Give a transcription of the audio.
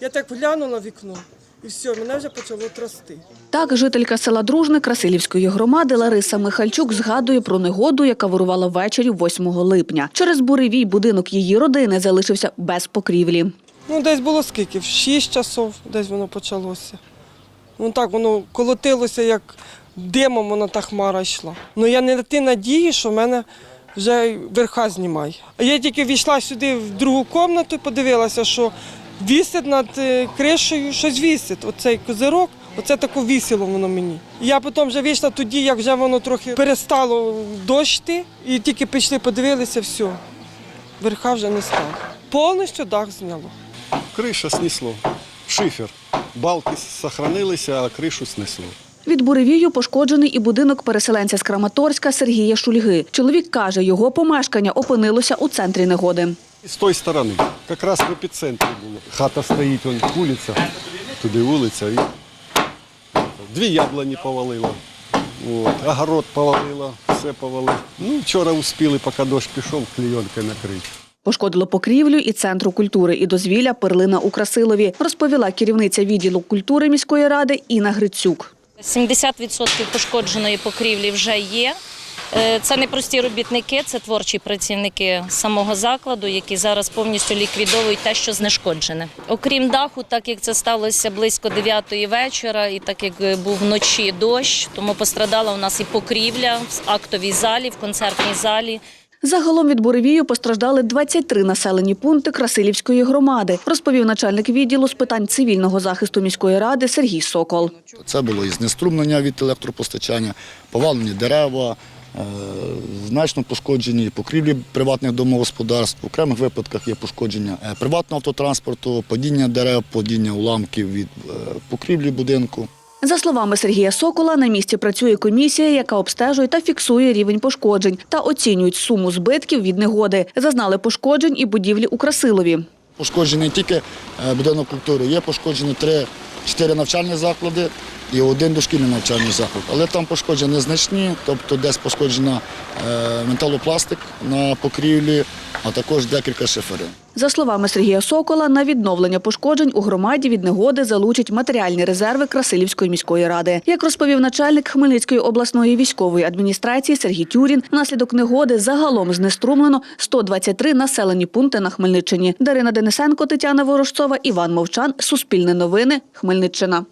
Я так глянула вікно, і все, мене вже почало трясти. Так, жителька села Дружне Красилівської громади Лариса Михальчук згадує про негоду, яка вирувала ввечері 8 липня. Через буревій будинок її родини залишився без покрівлі. Ну, десь було скільки? В 6 часов десь воно почалося. Ну так воно колотилося, як димом воно та хмара йшла. Ну я не на ті надії, що в мене вже верха знімає. А я тільки війшла сюди в другу кімнату подивилася, що вісить над е, кришею, щось вісить. Оцей козирок, оце тако вісило воно мені. Я потім вже вийшла тоді, як вже воно трохи перестало дощити, і тільки пішли, подивилися, все. Верха вже не стало. Повністю дах зняло. Криша снесло. Шифер. Балки сохранилися, а кришу снесло. Від буревію пошкоджений і будинок переселенця з Краматорська Сергія Шульги. Чоловік каже, його помешкання опинилося у центрі негоди. З тої сторони. Якраз в епіцентрі було. Хата стоїть, вон вулиця, туди вулиця. І... Дві яблуні повалило. От. Огород повалило, все повалило. Ну, вчора успіли, поки дощ пішов, клейонкою накрити. Пошкодило покрівлю і центру культури і дозвілля перлина у Красилові, розповіла керівниця відділу культури міської ради Інна Грицюк. 70% пошкодженої покрівлі вже є. Е, Це не прості робітники, це творчі працівники самого закладу, які зараз повністю ліквідовують те, що знешкоджене. Окрім даху, так як це сталося близько 9 вечора, і так як е, був вночі дощ, тому пострадала у нас і покрівля в актовій залі, в концертній залі. Загалом від буревію постраждали 23 населені пункти Красилівської громади, розповів начальник відділу з питань цивільного захисту міської ради Сергій Сокол. Це було і знеструмлення від електропостачання, повалені дерева, значно пошкоджені покрівлі приватних домогосподарств. В окремих випадках є пошкодження е, приватного автотранспорту, падіння дерев, падіння уламків від е, покрівлі будинку. За словами Сергія Сокола, на місці працює комісія, яка обстежує та фіксує рівень пошкоджень та оцінюють суму збитків від негоди. Зазнали пошкоджень і будівлі у Красилові. Пошкоджені не тільки е, будинок культури, є пошкоджені три, чотири навчальні заклади і один дошкільний навчальний заклад. Але там пошкоджені незначні, тобто десь пошкоджена е, металопластик на покрівлі, а також декілька шиферин. За словами Сергія Сокола, на відновлення пошкоджень у громаді від негоди залучать матеріальні резерви Красилівської міської ради. Як розповів начальник Хмельницької обласної військової адміністрації Сергій Тюрін, внаслідок негоди загалом знеструмлено 123 населені пункти на Хмельниччині. Дарина Денисенко, Тетяна Ворожцова, Іван Мовчан. Суспільне новини. Хмельниччина.